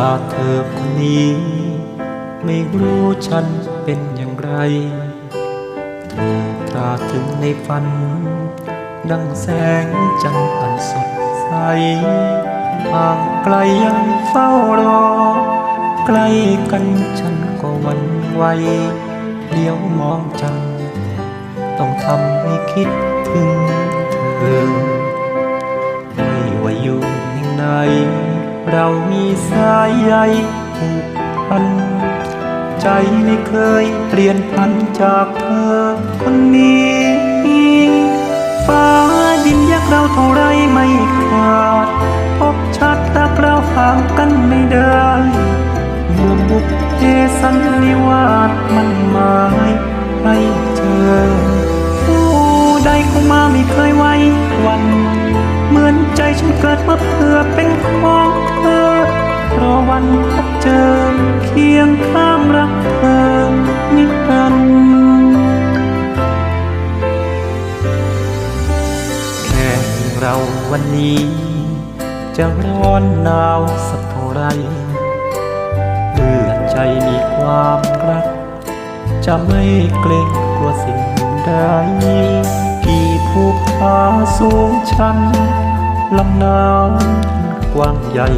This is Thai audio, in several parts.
ตาเธอคนนี้ ไม่รู้ฉันเป็นอย่างไร เธอตราถึงในฝัน ดังแสงจันทร์อันสดใสห่างไกลยังเฝ้ารอ ใกล้กันฉันก็วันไหวเลี้ยวมองจัง ต้องทำให้คิดถึงเธอ ไม่ว่าอยู่แห่งไหน เรามีสายใยผูกพัน ใจไม่เคยเปลี่ยนพันจากเธอคนนี้ฟ้าดินแยกเราเท่าไรไม่ขาด พบชัดรักเราห่างกันไม่ได้เมื่อบุกเพสันนิวาสมันหมายให้เจอผู้ใดเข้ามาไม่เคยไว้วัน เหมือนใจฉันเกิดมาเพื่อเป็น คียงข้างรักเธอนิรันดร์แค่เราวันนี้ จะร้อนหนาวสักเท่าไรเมื่อใจมีความรัก จะไม่เกรงกลัวสิ่งใดกี่ภูผาสูงชันลำน้ำกว้างใหญ่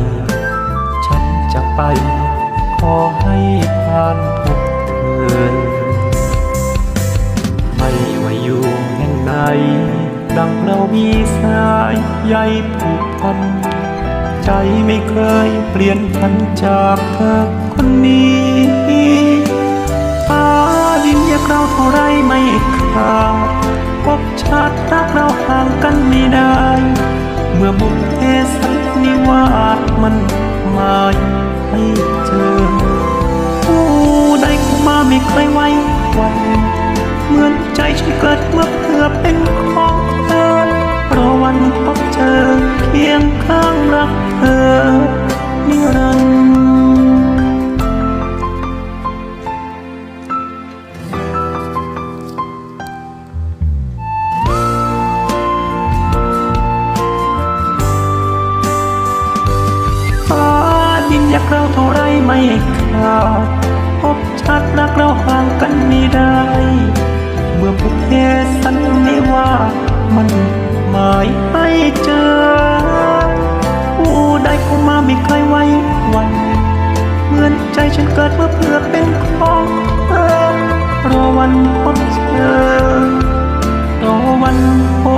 ฉันจะไป ขอให้ผ่านพบเธอไม่ว่าอยู่แห่งไหนดังเรามีสายใยผูกพัน ใจไม่เคยเปลี่ยนพันจากเธอคนนี้ฟ้าดินแยกเราเท่าไรไม่ขาดพบชาติรักเราห่างกันไม่ได้ เมื่อบุพเพสันนิวาสมันหมาย ให้เจอ ผู้ใดเข้ามาไม่เคยไว้วันเหมือนใจฉันเกิดมาเพื่อเป็นของเธอรอวันพบเจอเคียงข้างรักเธอ ไม่ขาดพบชัดรักเราห่างกันไม่ได้ เมื่อบุพเพสันนิวาสมันหมายให้เจอ ผู้ใดเข้ามาไม่เคยไว้วัน เหมือนใจฉันเกิดมาเพื่อเป็นของเธอรอวันพบเจอรอวันพบ